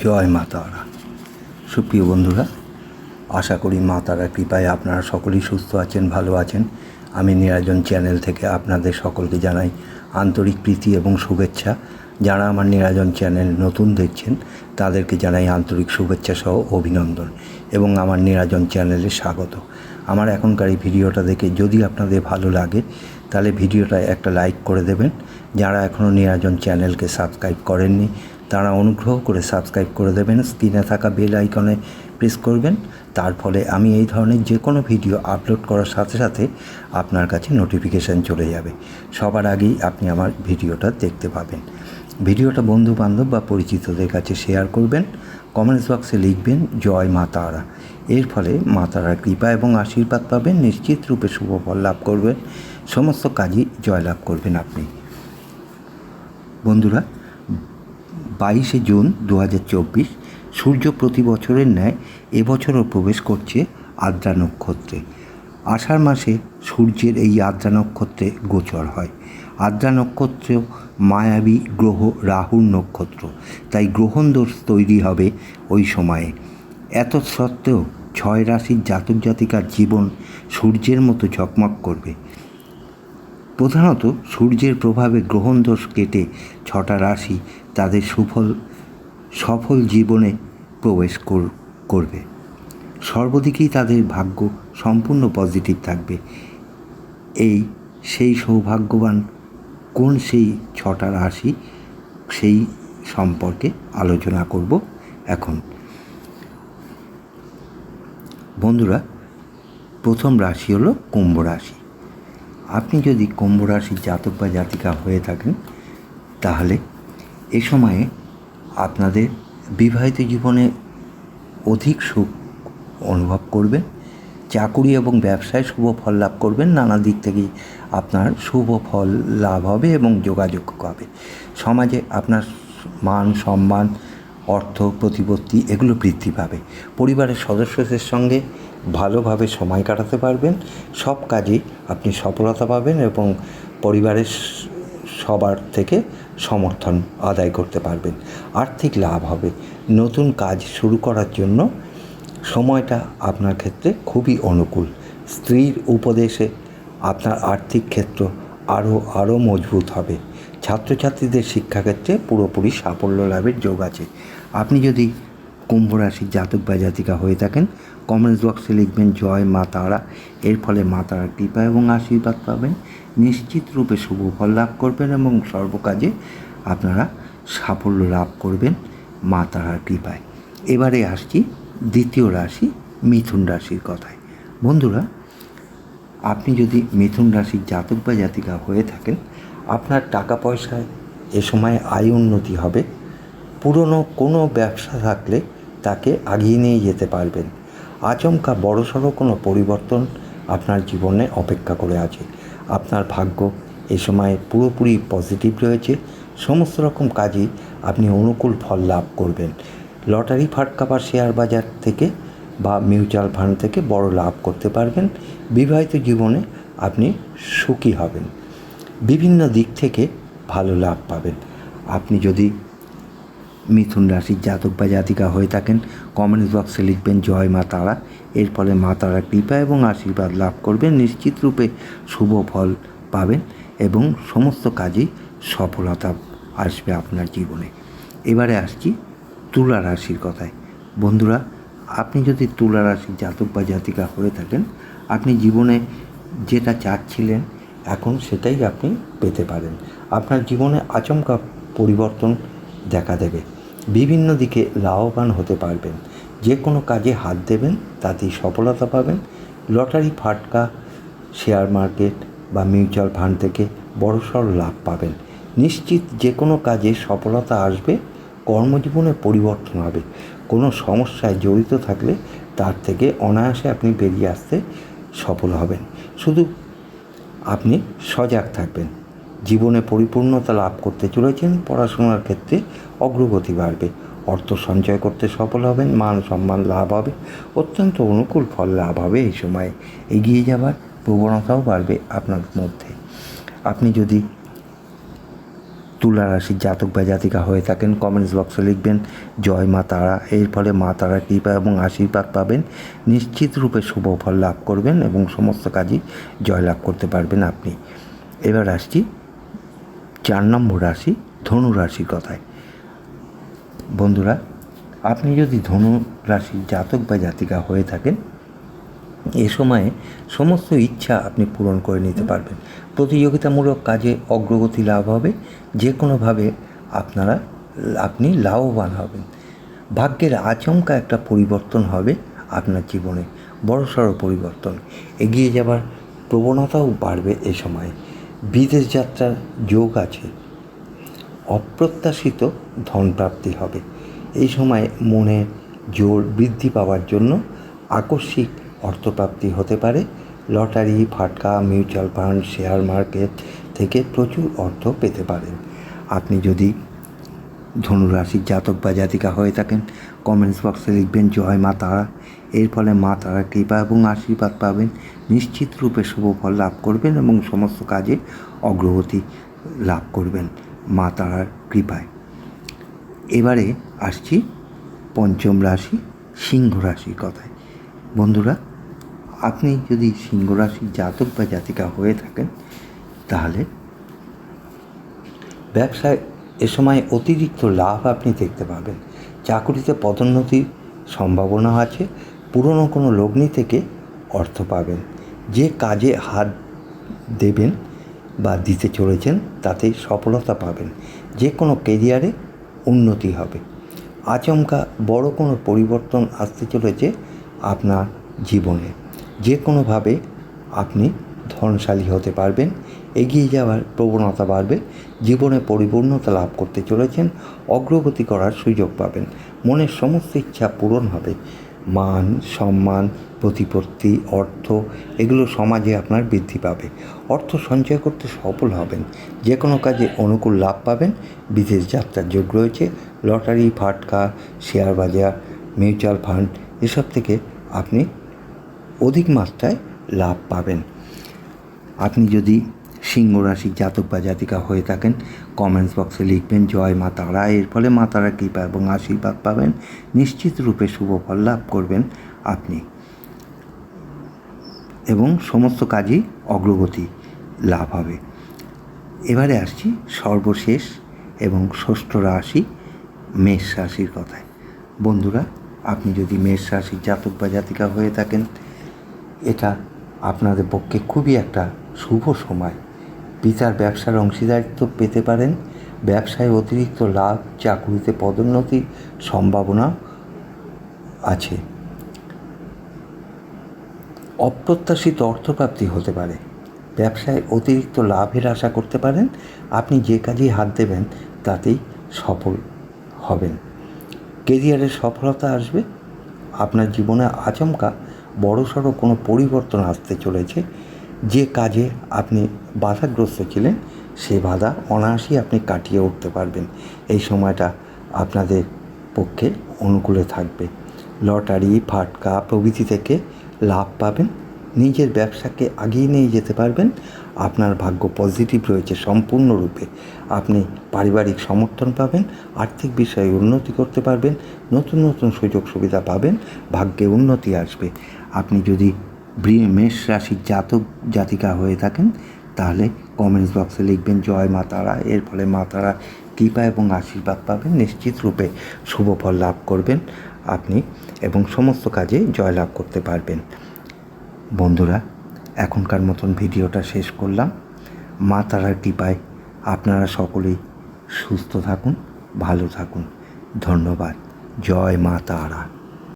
জয় মা তারা। সুপ্রিয় বন্ধুরা, আশা করি মা তারার কৃপায় আপনারা সকলেই সুস্থ আছেন, ভালো আছেন। আমি নিরাজন চ্যানেল থেকে আপনাদের সকলকে জানাই আন্তরিক প্রীতি এবং শুভেচ্ছা। যারা আমার নিরাজন চ্যানেল নতুন দেখছেন, তাদেরকে জানাই আন্তরিক শুভেচ্ছা সহ অভিনন্দন এবং আমার নিরাজন চ্যানেলে স্বাগত। আমার এখনকার এই ভিডিওটা দেখে যদি আপনাদের ভালো লাগে, তাহলে ভিডিওটা একটা লাইক করে দেবেন। যারা এখনও নিরাজন চ্যানেলকে সাবস্ক্রাইব করেননি তারা অনুগ্রহ করে সাবস্ক্রাইব করে দেবেন, স্ক্রিনে থাকা বেল আইকনে প্রেস করবেন। তার ফলে আমি এই ধরনের যে কোনো ভিডিও আপলোড করার সাথে সাথে আপনার কাছে নোটিফিকেশান চলে যাবে। সবার আগেই আপনি আমার ভিডিওটা দেখতে পাবেন। ভিডিওটা বন্ধু বান্ধব বা পরিচিতদের কাছে শেয়ার করবেন, কমেন্টস বক্সে লিখবেন, জয় মা তারা। এর ফলে মা তারার কৃপা এবং আশীর্বাদ পাবেন, নিশ্চিত রূপে শুভ ফল লাভ করবেন, সমস্ত কাজই জয়লাভ করবেন আপনি। বন্ধুরা বাইশে জুন দু সূর্য প্রতি বছরের ন্যায় এবছরও প্রবেশ করছে আদ্রা নক্ষত্রে। আষাঢ় মাসে সূর্যের এই আদ্রা নক্ষত্রে গোচর হয়। আদ্রা নক্ষত্র মায়াবী গ্রহ রাহুর নক্ষত্র, তাই গ্রহণ দোষ তৈরি হবে ওই সময়ে। এত সত্ত্বেও ছয় রাশির জাতক জাতিকার জীবন সূর্যের মতো ঝকমক করবে। প্রধানত সূর্যের প্রভাবে গ্রহণ দোষ কেটে ছটা রাশি তাদের সুফল, সফল জীবনে প্রবেশ কর- করবে। সর্বদিকেই তাদের ভাগ্য সম্পূর্ণ পজিটিভ থাকবে। এই সেই সৌভাগ্যবান কোন সেই ছটা রাশি সেই সম্পর্কে আলোচনা করব এখন। বন্ধুরা, প্রথম রাশি হলো কুম্ভ রাশি। আপনি যদি কুম্ভ রাশির জাতক বা জাতিকা হয়ে থাকেন, তাহলে এ সময়ে আপনাদের বিবাহিত জীবনে অধিক সুখ অনুভব করবেন, চাকুরি এবং ব্যবসায় শুভ ফল লাভ করবেন, নানা দিক থেকেই আপনার শুভ ফল লাভ হবে এবং যোগাযোগ হবে সমাজে আপনার মান সম্মান অর্থ, প্রতিপত্তি, এগুলো বৃদ্ধি পাবে। পরিবারের সদস্যদের সঙ্গে ভালোভাবে সময় কাটাতে পারবেন। সব কাজেই আপনি সফলতা পাবেন এবং পরিবারের সবার থেকে সমর্থন আদায় করতে পারবেন। আর্থিক লাভ হবে। নতুন কাজ শুরু করার জন্য সময়টা আপনার ক্ষেত্রে খুবই অনুকূল। স্ত্রীর উপদেশে আপনার আর্থিক ক্ষেত্র আরও আরও মজবুত হবে। ছাত্রছাত্রীদের শিক্ষাক্ষেত্রে পুরোপুরি সাফল্য লাভের যোগ আছে। আপনি যদি কুম্ভ রাশির জাতক বা জাতিকা হয়ে থাকেন কমেন্টস বক্সে লিখবেন, জয় মা তারা। এর ফলে মা তারার কৃপা এবং আশীর্বাদ পাবেন। নিশ্চিত রূপে শুভ ফল লাভ করবেন এবং সর্বকাজে আপনারা সাফল্য লাভ করবেন মা তারার কৃপায়। এবারে আসছি দ্বিতীয় রাশি, মিথুন রাশির কথায়। বন্ধুরা, আপনি যদি মিথুন রাশির জাতক বা জাতিকা হয়ে থাকেন আপনার টাকা পয়সায় এ সময় আয় উন্নতি হবে। পুরনো কোনো ব্যবসা থাকলে তাকে আগিয়ে নিয়ে যেতে পারবেন। আচমকা বড়সড় কোনো পরিবর্তন আপনার জীবনে অপেক্ষা করে আছে। আপনার ভাগ্য এ সময় পুরোপুরি পজিটিভ রয়েছে। সমস্ত রকম কাজেই আপনি অনুকূল ফল লাভ করবেন। লটারি ফাটকা বা শেয়ার বাজার থেকে বা মিউচুয়াল ফান্ড থেকে বড় লাভ করতে পারবেন। বিবাহিত জীবনে আপনি সুখী হবেন। বিভিন্ন দিক থেকে ভালো লাভ পাবেন। আপনি যদি মিথুন রাশির জাতক বা জাতিকা হয়ে থাকেন কমেন্টস বক্সে লিখবেন, জয় মা তারা। এর ফলে মা তারা কৃপা এবং আশীর্বাদ লাভ করবেন, নিশ্চিত রূপে শুভ ফল পাবেন এবং সমস্ত কাজেই সফলতা আসবে আপনার জীবনে। এবারে আসছি তুলা রাশির কথায়। বন্ধুরা, আপনি যদি তুলা রাশির জাতক বা জাতিকা হয়ে থাকেন, আপনি জীবনে যেটা চাচ্ছিলেন এখন সেটাই আপনি পেতে পারেন। আপনার জীবনে আচমকা পরিবর্তন দেখা দেবে। বিভিন্ন দিকে লাভবান হতে পারবেন। যে কোনো কাজে হাত দেবেন, তাতেই সফলতা পাবেন। লটারি, ফাটকা, শেয়ার মার্কেট বা মিউচুয়াল ফান্ড থেকে বড়সড় লাভ পাবেন। নিশ্চিত যে কোনো কাজে সফলতা আসবে, কর্মজীবনে পরিবর্তন হবে। কোনো সমস্যায় জড়িত থাকলে তার থেকে অনায়াসে আপনি বেরিয়ে আসতে সফল হবেন। শুধু আপনি সজাগ থাকবেন। জীবনে পরিপূর্ণতা লাভ করতে চলেছেন, পড়াশোনার ক্ষেত্রে অগ্রগতি বাড়বে। অর্থ সঞ্চয় করতে সফল হবেন, মান সম্মান লাভ হবে, অত্যন্ত অনুকূল ফল লাভ হবে এই সময়ে। এগিয়ে যাবার প্রবণতাও বাড়বে আপনার মধ্যে। আপনি যদি তুলা রাশির জাতক বা জাতিকা হয়ে থাকেন কমেন্টস বক্সে লিখবেন, জয় মা তারা। এর ফলে মা তারা কৃপা এবং আশীর্বাদ পাবেন, নিশ্চিত রূপে শুভ ফল লাভ করবেন এবং সমস্ত কাজই জয়লাভ করতে পারবেন আপনি। এবার আসছি চার নম্বর রাশি, ধনু রাশির কথায়। বন্ধুরা, আপনি যদি ধনু রাশির জাতক বা জাতিকা হয়ে থাকেন এ সময়ে সমস্ত ইচ্ছা আপনি পূরণ করে নিতে পারবেন। প্রতিযোগিতামূলক কাজে অগ্রগতি লাভ হবে। যে কোনোভাবে আপনারা, আপনি লাভবান হবেন। ভাগ্যের আচমকা একটা পরিবর্তন হবে আপনার জীবনে। বড়সড় পরিবর্তন। এগিয়ে যাবার প্রবণতাও বাড়বে এ সময়ে। বিদেশ যাত্রার যোগ আছে। অপ্রত্যাশিত ধনপ্রাপ্তি হবে। এই সময় মনে জোর বৃদ্ধি পাওয়ার জন্য আকস্মিক অর্থপ্রাপ্তি হতে পারে। লটারি, ফাটকা, মিউচুয়াল ফান্ড, শেয়ার মার্কেট থেকে প্রচুর অর্থ পেতে পারেন আপনি যদি ধনুরাশির জাতক বা জাতিকা হয়ে থাকেন কমেন্টস বক্সে লিখবেন, জয় মা তারা। এর ফলে মা তারা কৃপা এবং আশীর্বাদ পাবেন। নিশ্চিত রূপে শুভ ফল লাভ করবেন এবং সমস্ত কাজে অগ্রগতি লাভ করবেন মা তারার কৃপায়। এবারে আসছি পঞ্চম রাশি, সিংহ রাশির কথায়। বন্ধুরা আপনি যদি সিংহ রাশির জাতক বা জাতিকা হয়ে থাকেন, তাহলে ব্যবসায় এ সময় অতিরিক্ত লাভ আপনি দেখতে পাবেন। চাকুরিতে পদোন্নতির সম্ভাবনা আছে, পুরনো কোনো লগ্নি থেকে অর্থ পাবেন। যে কাজে হাত দেবেন বা দিতে চলেছেন তাতে সফলতা পাবেন। যে কোনো কেরিয়ারে উন্নতি হবে। আচমকা বড় কোনো পরিবর্তন আসতে চলেছে আপনার জীবনে। যে কোনোভাবে আপনি ধনশালী হতে পারবেন, এগিয়ে যাওয়ার প্রবণতা বাড়বে, জীবনে পরিপূর্ণতা লাভ করতে চলেছেন, অগ্রগতি করার সুযোগ পাবেন। মনের সমস্ত ইচ্ছা পূরণ হবে। মান, সম্মান, প্রতিপত্তি, অর্থ, এগুলো সমাজে আপনার বৃদ্ধি পাবে। অর্থ সঞ্চয় করতে সফল হবেন। যে কোনো কাজে অনুকূল লাভ পাবেন। বিদেশ যাত্রার যোগ রয়েছে। লটারি, ফাটকা, শেয়ার বাজার, মিউচুয়াল ফান্ড, এসব থেকে আপনি অধিক মাত্রায় লাভ পাবেন। আপনি যদি সিংহ রাশির জাতক বা জাতিকা হয়ে থাকেন কমেন্টস বক্সে লিখবেন, জয় মা তারা। এর ফলে মা তারা কৃপা এবং আশীর্বাদ পাবেন। নিশ্চিত রূপে শুভ ফল লাভ করবেন আপনি। এবং সমস্ত কাজই অগ্রগতি লাভ হবে। এবারে আসছি সর্বশেষ এবং ষষ্ঠ রাশি, মেষ রাশির কথায়। বন্ধুরা, আপনি যদি মেষ রাশির জাতক বা জাতিকা হয়ে থাকেন এটা আপনাদের পক্ষে খুবই একটা শুভ সময়। পিতার ব্যবসার অংশীদারিত্ব পেতে পারেন, ব্যবসায় অতিরিক্ত লাভ, চাকুরিতে পদোন্নতির সম্ভাবনা আছে। অপ্রত্যাশিত অর্থপ্রাপ্তি হতে পারে। ব্যবসায় অতিরিক্ত লাভের আশা করতে পারেন, আপনি যে কাজেই হাত দেবেন তাতেই সফল হবেন। কেরিয়ারে সফলতা আসবে, আপনার জীবনে আচমকা বড়সড় কোনো পরিবর্তন আসতে চলেছে। যে কাজে আপনি বাধাগ্রস্ত ছিলেন, সে বাধা অনায়াসেই আপনি কাটিয়ে উঠতে পারবেন। এই সময়টা আপনাদের পক্ষে অনুকূলে থাকবে। লটারি, ফাটকা প্রভৃতি থেকে লাভ পাবেন। নিজের ব্যবসাকে আগিয়ে নিয়ে যেতে পারবেন। আপনার ভাগ্য পজিটিভ রয়েছে সম্পূর্ণরূপে। আপনি পারিবারিক সমর্থন পাবেন, আর্থিক বিষয়ে উন্নতি করতে পারবেন, নতুন নতুন সুযোগ সুবিধা পাবেন, ভাগ্যে উন্নতি আসবে। আপনি যদি মেষ রাশির জাতক, জাতিকা হয়ে থাকেন, তাহলে কমেন্টস বক্সে লিখবেন, জয় মা তারা। এর ফলে মা তারা কৃপা এবং আশীর্বাদ পাবেন, নিশ্চিত রূপে শুভ ফল লাভ করবেন আপনি এবং সমস্ত কাজে জয়লাভ করতে পারবেন। বন্ধুরা, এখনকার মতন ভিডিওটা শেষ করলাম। মা তারার কৃপায় আপনারা সকলেই সুস্থ থাকুন, ভালো থাকুন। ধন্যবাদ। জয় মা তারা।